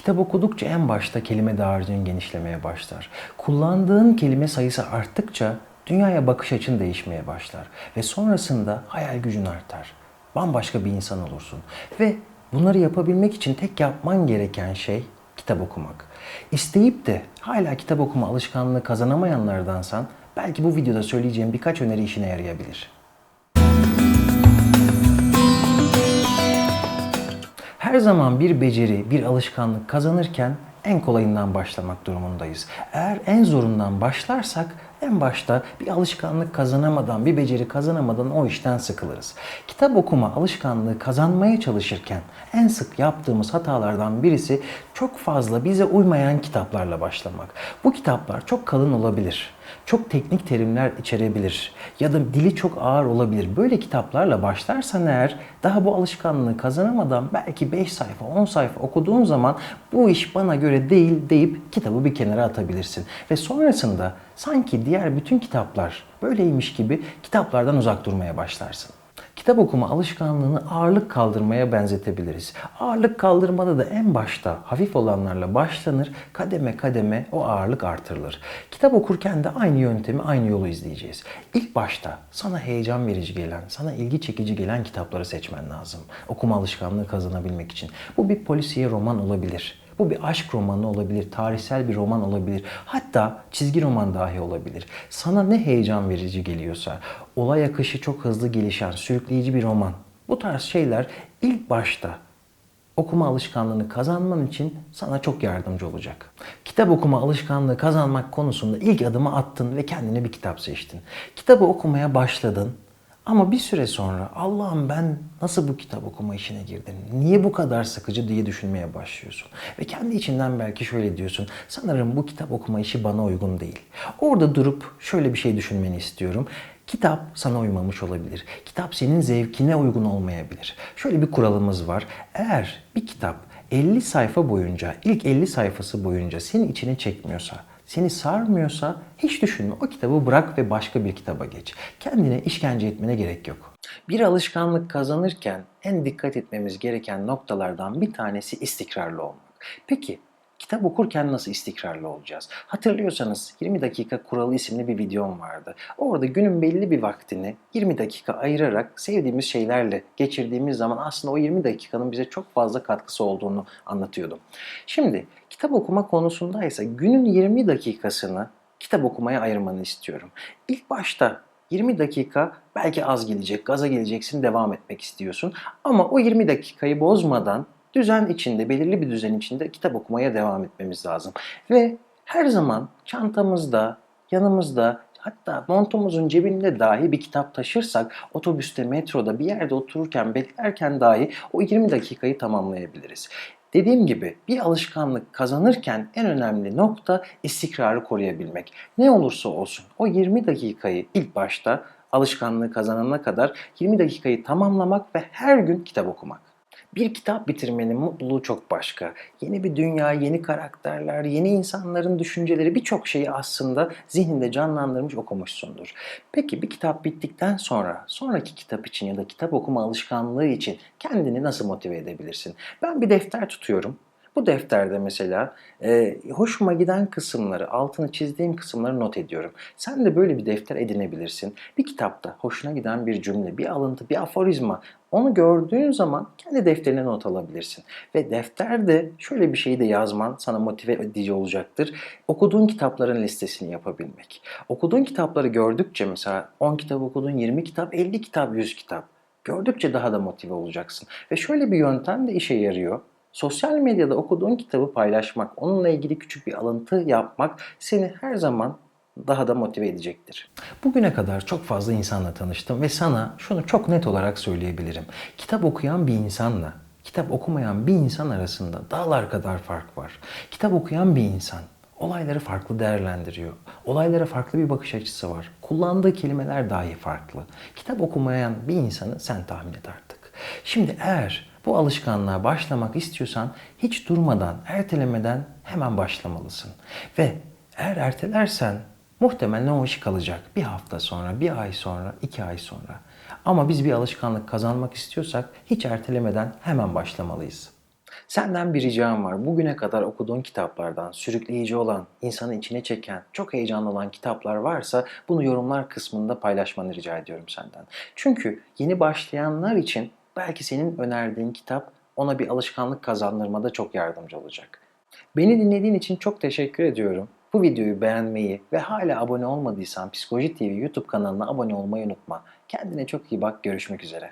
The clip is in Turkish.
Kitap okudukça en başta kelime dağarcığın genişlemeye başlar. Kullandığın kelime sayısı arttıkça dünyaya bakış açın değişmeye başlar. Ve sonrasında hayal gücün artar. Bambaşka bir insan olursun. Ve bunları yapabilmek için tek yapman gereken şey kitap okumak. İsteyip de hala kitap okuma alışkanlığı kazanamayanlardansan belki bu videoda söyleyeceğim birkaç öneri işine yarayabilir. Her zaman bir beceri, bir alışkanlık kazanırken en kolayından başlamak durumundayız. Eğer en zorundan başlarsak en başta bir alışkanlık kazanamadan, bir beceri kazanamadan o işten sıkılırız. Kitap okuma alışkanlığı kazanmaya çalışırken en sık yaptığımız hatalardan birisi çok fazla bize uymayan kitaplarla başlamak. Bu kitaplar çok kalın olabilir. Çok teknik terimler içerebilir ya da dili çok ağır olabilir. Böyle kitaplarla başlarsan eğer daha bu alışkanlığı kazanamadan belki 5 sayfa 10 sayfa okuduğun zaman bu iş bana göre değil deyip kitabı bir kenara atabilirsin. Ve sonrasında sanki diğer bütün kitaplar böyleymiş gibi kitaplardan uzak durmaya başlarsın. Kitap okuma alışkanlığını ağırlık kaldırmaya benzetebiliriz. Ağırlık kaldırmada da en başta hafif olanlarla başlanır, kademe kademe o ağırlık artırılır. Kitap okurken de aynı yöntemi, aynı yolu izleyeceğiz. İlk başta sana heyecan verici gelen, sana ilgi çekici gelen kitapları seçmen lazım. Okuma alışkanlığı kazanabilmek için. Bu bir polisiye roman olabilir. Bu bir aşk romanı olabilir, tarihsel bir roman olabilir, hatta çizgi roman dahi olabilir. Sana ne heyecan verici geliyorsa, olay akışı çok hızlı gelişen, sürükleyici bir roman. Bu tarz şeyler ilk başta okuma alışkanlığını kazanman için sana çok yardımcı olacak. Kitap okuma alışkanlığı kazanmak konusunda ilk adımı attın ve kendine bir kitap seçtin. Kitabı okumaya başladın ama bir süre sonra Allah'ım ben nasıl bu kitap okuma işine girdim? Niye bu kadar sıkıcı diye düşünmeye başlıyorsun. Ve kendi içinden belki şöyle diyorsun. Sanırım bu kitap okuma işi bana uygun değil. Orada durup şöyle bir şey düşünmeni istiyorum. Kitap sana uymamış olabilir. Kitap senin zevkine uygun olmayabilir. Şöyle bir kuralımız var. Eğer bir kitap 50 sayfa boyunca, ilk 50 sayfası boyunca senin içine çekmiyorsa, seni sarmıyorsa hiç düşünme. O kitabı bırak ve başka bir kitaba geç. Kendine işkence etmene gerek yok. Bir alışkanlık kazanırken en dikkat etmemiz gereken noktalardan bir tanesi istikrarlı olmak. Peki kitap okurken nasıl istikrarlı olacağız? Hatırlıyorsanız 20 dakika kuralı isimli bir videom vardı. Orada günün belli bir vaktini 20 dakika ayırarak sevdiğimiz şeylerle geçirdiğimiz zaman aslında o 20 dakikanın bize çok fazla katkısı olduğunu anlatıyordum. Şimdi kitap okuma konusundaysa günün 20 dakikasını kitap okumaya ayırmanı istiyorum. İlk başta 20 dakika belki az gelecek, gaza geleceksin, devam etmek istiyorsun. Ama o 20 dakikayı bozmadan düzen içinde, belirli bir düzen içinde kitap okumaya devam etmemiz lazım. Ve her zaman çantamızda, yanımızda, hatta montumuzun cebinde dahi bir kitap taşırsak otobüste, metroda, bir yerde otururken, beklerken dahi o 20 dakikayı tamamlayabiliriz. Dediğim gibi bir alışkanlık kazanırken en önemli nokta istikrarı koruyabilmek. Ne olursa olsun o 20 dakikayı ilk başta alışkanlığı kazanana kadar 20 dakikayı tamamlamak ve her gün kitap okumak. Bir kitap bitirmenin mutluluğu çok başka. Yeni bir dünya, yeni karakterler, yeni insanların düşünceleri birçok şeyi aslında zihninde canlandırmış okumuşsundur. Peki bir kitap bittikten sonra sonraki kitap için ya da kitap okuma alışkanlığı için kendini nasıl motive edebilirsin? Ben bir defter tutuyorum. Bu defterde mesela e, hoşuma giden kısımları, altını çizdiğim kısımları not ediyorum. Sen de böyle bir defter edinebilirsin. Bir kitapta hoşuna giden bir cümle, bir alıntı, bir aforizma onu gördüğün zaman kendi defterine not alabilirsin. Ve defterde şöyle bir şeyi de yazman sana motive edici olacaktır. Okuduğun kitapların listesini yapabilmek. Okuduğun kitapları gördükçe mesela 10 kitap okudun, 20 kitap, 50 kitap, 100 kitap. Gördükçe daha da motive olacaksın. Ve şöyle bir yöntem de işe yarıyor. Sosyal medyada okuduğun kitabı paylaşmak, onunla ilgili küçük bir alıntı yapmak seni her zaman daha da motive edecektir. Bugüne kadar çok fazla insanla tanıştım ve sana şunu çok net olarak söyleyebilirim. Kitap okuyan bir insanla kitap okumayan bir insan arasında dağlar kadar fark var. Kitap okuyan bir insan olayları farklı değerlendiriyor. Olaylara farklı bir bakış açısı var. Kullandığı kelimeler dahi farklı. Kitap okumayan bir insanı sen tahmin et artık. Şimdi eğer bu alışkanlığa başlamak istiyorsan hiç durmadan, ertelemeden hemen başlamalısın. Ve eğer ertelersen muhtemelen o iş kalacak. Bir hafta sonra, bir ay sonra, iki ay sonra. Ama biz bir alışkanlık kazanmak istiyorsak hiç ertelemeden hemen başlamalıyız. Senden bir ricam var. Bugüne kadar okuduğun kitaplardan sürükleyici olan, insanı içine çeken, çok heyecanlı olan kitaplar varsa bunu yorumlar kısmında paylaşmanı rica ediyorum senden. Çünkü yeni başlayanlar için belki senin önerdiğin kitap ona bir alışkanlık kazandırmada çok yardımcı olacak. Beni dinlediğin için çok teşekkür ediyorum. Bu videoyu beğenmeyi ve hala abone olmadıysan Psikoloji TV YouTube kanalına abone olmayı unutma. Kendine çok iyi bak. Görüşmek üzere.